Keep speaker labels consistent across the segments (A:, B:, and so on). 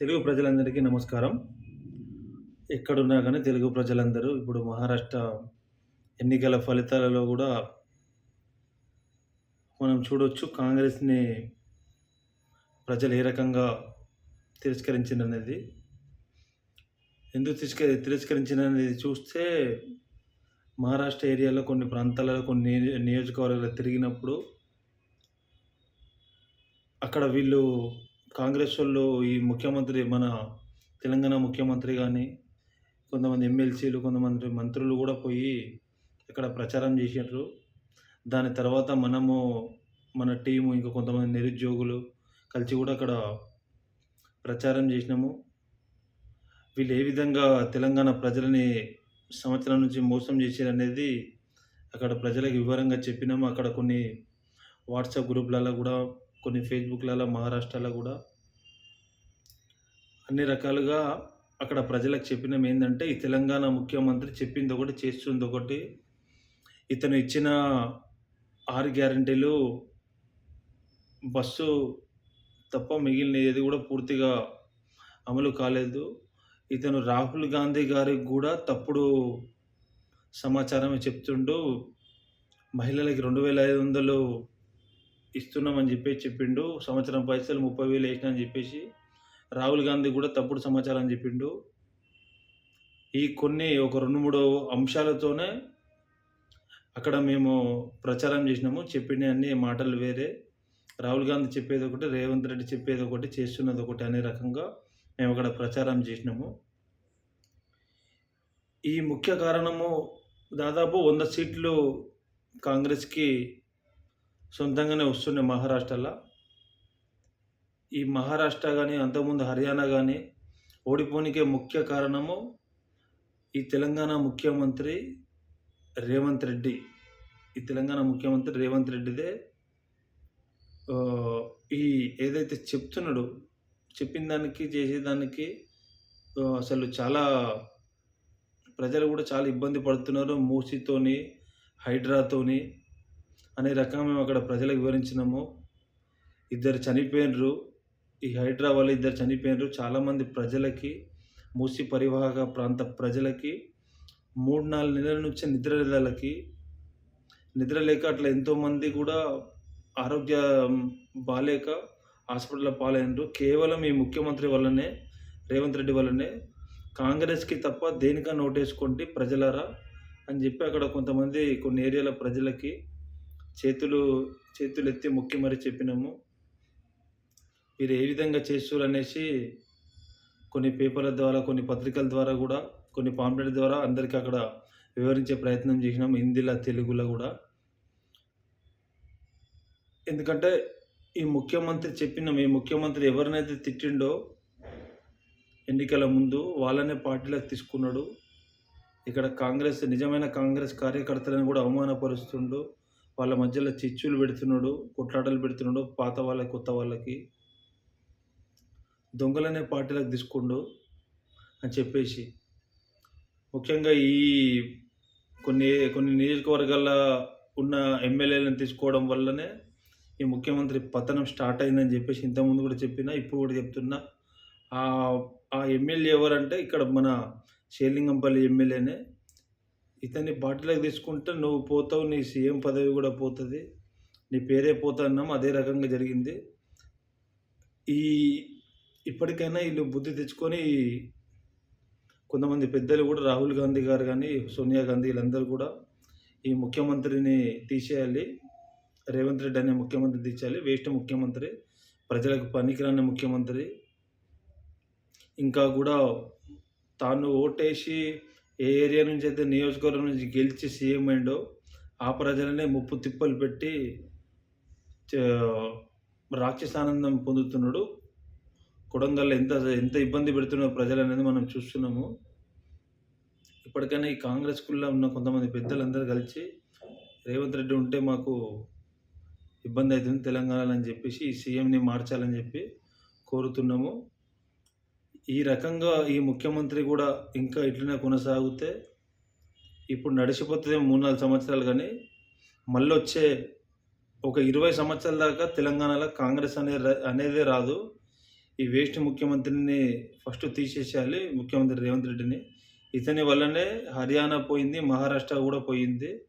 A: తెలుగు ప్రజలందరికీ నమస్కారం. ఎక్కడున్నా కానీ తెలుగు ప్రజలందరూ ఇప్పుడు మహారాష్ట్ర ఎన్నికల ఫలితాలలో కూడా మనం చూడొచ్చు కాంగ్రెస్ని ప్రజలు ఏ రకంగా తిరస్కరించిందనేది. ఎందుకు తిరస్క తిరస్కరించిందనేది చూస్తే మహారాష్ట్ర ఏరియాలో కొన్ని ప్రాంతాలలో కొన్ని నియోజకవర్గాలు తిరిగినప్పుడు అక్కడ వీళ్ళు కాంగ్రెస్ వాళ్ళు ఈ ముఖ్యమంత్రి మన తెలంగాణ ముఖ్యమంత్రి కానీ కొంతమంది ఎమ్మెల్సీలు కొంతమంది మంత్రులు కూడా పోయి ఇక్కడ ప్రచారం చేసినారు దాని తర్వాత మనము మన టీము ఇంకా కొంతమంది నిరుద్యోగులు కలిసి కూడా అక్కడ ప్రచారం చేసినాము. వీళ్ళు ఏ విధంగా తెలంగాణ ప్రజలని సంవత్సరం నుంచి మోసం చేసారు అనేది అక్కడ ప్రజలకు వివరంగా చెప్పినాము. అక్కడ కొన్ని వాట్సాప్ గ్రూప్లలో కూడా కొన్ని ఫేస్బుక్లలో మహారాష్ట్రలో కూడా అన్ని రకాలుగా అక్కడ ప్రజలకు చెప్పినాం ఏంటంటే ఈ తెలంగాణ ముఖ్యమంత్రి చెప్పింది ఒకటి చేస్తుంది ఒకటి. ఇతను ఇచ్చిన ఆరు గ్యారంటీలు బస్సు తప్ప మిగిలిన ఏది కూడా పూర్తిగా అమలు కాలేదు. ఇతను రాహుల్ గాంధీ గారికి కూడా తప్పుడు సమాచారం చెప్తుండు. మహిళలకి రెండు వేల ఐదు వందలు ఇస్తున్నామని చెప్పేసి చెప్పిండు. సంవత్సరం పైసలు ముప్పై వేలు వేసిన అని చెప్పేసి రాహుల్ గాంధీ కూడా తప్పుడు సమాచారం చెప్పిండు. ఈ కొన్ని ఒక రెండు మూడు అంశాలతోనే అక్కడ మేము ప్రచారం చేసినాము. చెప్పిన అన్ని మాటలు వేరే. రాహుల్ గాంధీ చెప్పేది ఒకటి రేవంత్ రెడ్డి చెప్పేది ఒకటి చేస్తున్నది ఒకటి అనే రకంగా మేము అక్కడ ప్రచారం చేసినాము. ఈ ముఖ్య కారణము దాదాపు వంద సీట్లు కాంగ్రెస్కి సొంతంగానే వస్తున్నాయి మహారాష్ట్రలో. ఈ మహారాష్ట్ర కానీ అంతకుముందు హర్యానా కానీ ఓడిపోనికే ముఖ్య కారణము ఈ తెలంగాణ ముఖ్యమంత్రి రేవంత్ రెడ్డి. ఈ తెలంగాణ ముఖ్యమంత్రి రేవంత్ రెడ్డిదే. ఈ ఏదైతే చెప్తున్నాడో చెప్పిన దానికి చేసేదానికి అసలు చాలా ప్రజలు కూడా చాలా ఇబ్బంది పడుతున్నారు. మూసితోని హైడ్రాతోని అనే రకంగా మేము అక్కడ ప్రజలకు వివరించినాము. ఇద్దరు చనిపోయినరు. ఈ హైడ్రా వల్ల ఇద్దరు చనిపోయినరు. చాలామంది ప్రజలకి మూసి పరివాహక ప్రాంత ప్రజలకి మూడు నాలుగు నెలల నుంచి నిద్రలకి నిద్ర లేక అట్లా ఎంతోమంది కూడా ఆరోగ్య బాగాలేక హాస్పిటల్లో పాలైనరు. కేవలం ఈ ముఖ్యమంత్రి వల్లనే రేవంత్ రెడ్డి వల్లనే కాంగ్రెస్కి తప్ప దేనికన్నా ఓటేసుకోండి ప్రజలారా అని చెప్పి అక్కడ కొంతమంది కొన్ని ఏరియాల ప్రజలకి చేతులు చేతులు ఎత్తి మొక్కి మరి చెప్పినాము. మీరు ఏ విధంగా చేస్తారు అనేసి కొన్ని పేపర్ల ద్వారా కొన్ని పత్రికల ద్వారా కూడా కొన్ని పాంప్లెట్ ద్వారా అందరికీ అక్కడ వివరించే ప్రయత్నం చేసినాం హిందీలో తెలుగులో కూడా. ఎందుకంటే ఈ ముఖ్యమంత్రి చెప్పినాం ఈ ముఖ్యమంత్రి ఎవరినైతే తిట్టిండో ఎన్నికల ముందు వాళ్ళనే పార్టీలో తీసుకున్నాడు. ఇక్కడ కాంగ్రెస్ నిజమైన కాంగ్రెస్ కార్యకర్తలను కూడా అవమానపరుస్తుండు. వాళ్ళ మధ్యలో చిచ్చులు పెడుతున్నాడు కొట్లాటలు పెడుతున్నాడు పాత వాళ్ళకి కొత్త వాళ్ళకి. దొంగలనే పార్టీలకు తీసుకుండు అని చెప్పేసి. ముఖ్యంగా ఈ కొన్ని కొన్ని నియోజకవర్గాల ఉన్న ఎమ్మెల్యేలను తీసుకోవడం వల్లనే ఈ ముఖ్యమంత్రి పతనం స్టార్ట్ అయిందని చెప్పేసి ఇంతకుముందు కూడా చెప్పిన ఇప్పుడు కూడా చెప్తున్నా. ఆ ఆ ఎమ్మెల్యే ఎవరంటే ఇక్కడ మన శేలింగంపల్లి ఎమ్మెల్యేనే ఇతన్ని పార్టీలోకి తీసుకుంటే నువ్వు పోతావు నీ సీఎం పదవి కూడా పోతుంది. నీ పేరే పోతాన్నాం అదే రకంగా జరిగింది. ఈ ఇప్పటికైనా వీళ్ళు బుద్ధి తెచ్చుకొని కొంతమంది పెద్దలు కూడా రాహుల్ గాంధీ గారు కానీ సోనియా గాంధీ వీళ్ళందరూ కూడా ఈ ముఖ్యమంత్రిని తీసేయాలి. రేవంత్ రెడ్డి అనే ముఖ్యమంత్రి తీసేయాలి. వేస్ట్ ముఖ్యమంత్రి ప్రజలకు పనికిరాని ముఖ్యమంత్రి. ఇంకా కూడా తాను ఓటేసి ఏ ఏరియా నుంచి అయితే నియోజకవర్గం నుంచి గెలిచి సీఎం అయిండో ఆ ప్రజలనే ముప్పు తిప్పలు పెట్టి రాక్షసానందం పొందుతున్నాడు. కొడంగల్లో ఎంత ఎంత ఇబ్బంది పెడుతున్న ప్రజలు అనేది మనం చూస్తున్నాము. ఇప్పటికైనా ఈ కాంగ్రెస్ కుల్లో ఉన్న కొంతమంది పెద్దలందరూ కలిసి రేవంత్ రెడ్డి ఉంటే మాకు ఇబ్బంది అవుతుంది తెలంగాణలో అని చెప్పేసి ఈ సీఎంని మార్చాలని చెప్పి కోరుతున్నాము. ఈ రకంగా ఈ ముఖ్యమంత్రి కూడా ఇంకా ఇట్లనే కొనసాగితే ఇప్పుడు నడిచిపోతుంది మూడు నాలుగు సంవత్సరాలు కానీ మళ్ళీ వచ్చే ఒక ఇరవై సంవత్సరాల దాకా తెలంగాణలో కాంగ్రెస్ అనే ర- అనేదే రాదు. ఈ వేస్ట్ ముఖ్యమంత్రిని ఫస్ట్ తీసేసేయాలి ముఖ్యమంత్రి రేవంత్ రెడ్డిని. ఇతని వల్లనే హర్యానా పోయింది మహారాష్ట్ర కూడా పోయింది.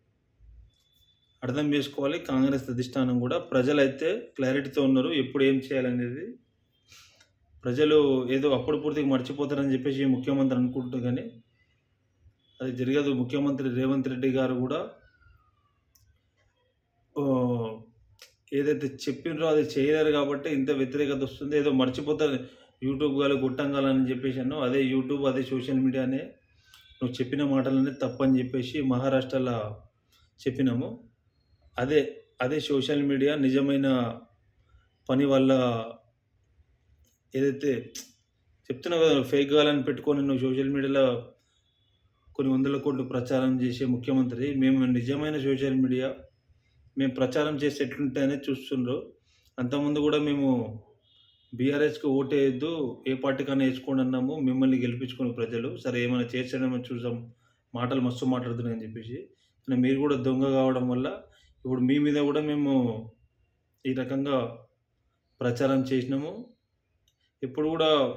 A: అర్థం చేసుకోవాలి కాంగ్రెస్ అధిష్టానం కూడా ప్రజలైతే క్లారిటీతో ఉన్నారు ఎప్పుడు ఏం చేయాలనేది. ప్రజలు ఏదో అప్పుడు పూర్తిగా మర్చిపోతారని చెప్పేసి ముఖ్యమంత్రి అనుకుంటుంది కానీ అది జరగదు. ముఖ్యమంత్రి రేవంత్ రెడ్డి గారు కూడా ఏదైతే చెప్పినరో అది చేయలేరు కాబట్టి ఇంత వ్యతిరేకత వస్తుంది. ఏదో మర్చిపోతారు. యూట్యూబ్ గాలి గుట్టంగాలని చెప్పేసి అన్నావు. అదే యూట్యూబ్ అదే సోషల్ మీడియానే నువ్వు చెప్పిన మాటలనే తప్పని చెప్పేసి మహారాష్ట్రలో చెప్పినాము. అదే అదే సోషల్ మీడియా నిజమైన పని వల్ల ఏదైతే చెప్తున్నావు కదా ఫేక్ కావాలని పెట్టుకొని నువ్వు సోషల్ మీడియాలో కొన్ని వందల కోట్లు ప్రచారం చేసే ముఖ్యమంత్రి మేము నిజమైన సోషల్ మీడియా మేము ప్రచారం చేసి ఎట్లుంటాయనే చూస్తుండ్రు. అంతకుముందు కూడా మేము బీఆర్ఎస్కి ఓటేయద్దు ఏ పార్టీకైనా వేసుకోండి అన్నాము మిమ్మల్ని గెలిపించుకుని ప్రజలు. సరే ఏమైనా చేసాడేమో చూసాం మాటలు మస్తు మాట్లాడుతున్నాయని చెప్పేసి. కానీ మీరు కూడా దొంగ కావడం వల్ల ఇప్పుడు మీ మీద కూడా మేము ఈ రకంగా ప్రచారం చేసినాము. ఇప్పుడు కూడా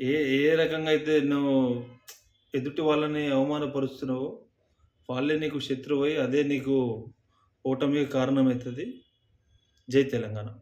A: ఏ ఏ రకంగా అయితే నువ్వు ఎదుటి వాళ్ళని అవమానపరుస్తున్నావో వాళ్ళే నీకు శత్రువై అదే నీకు ఓటమికి కారణమవుతుంది. జై తెలంగాణ.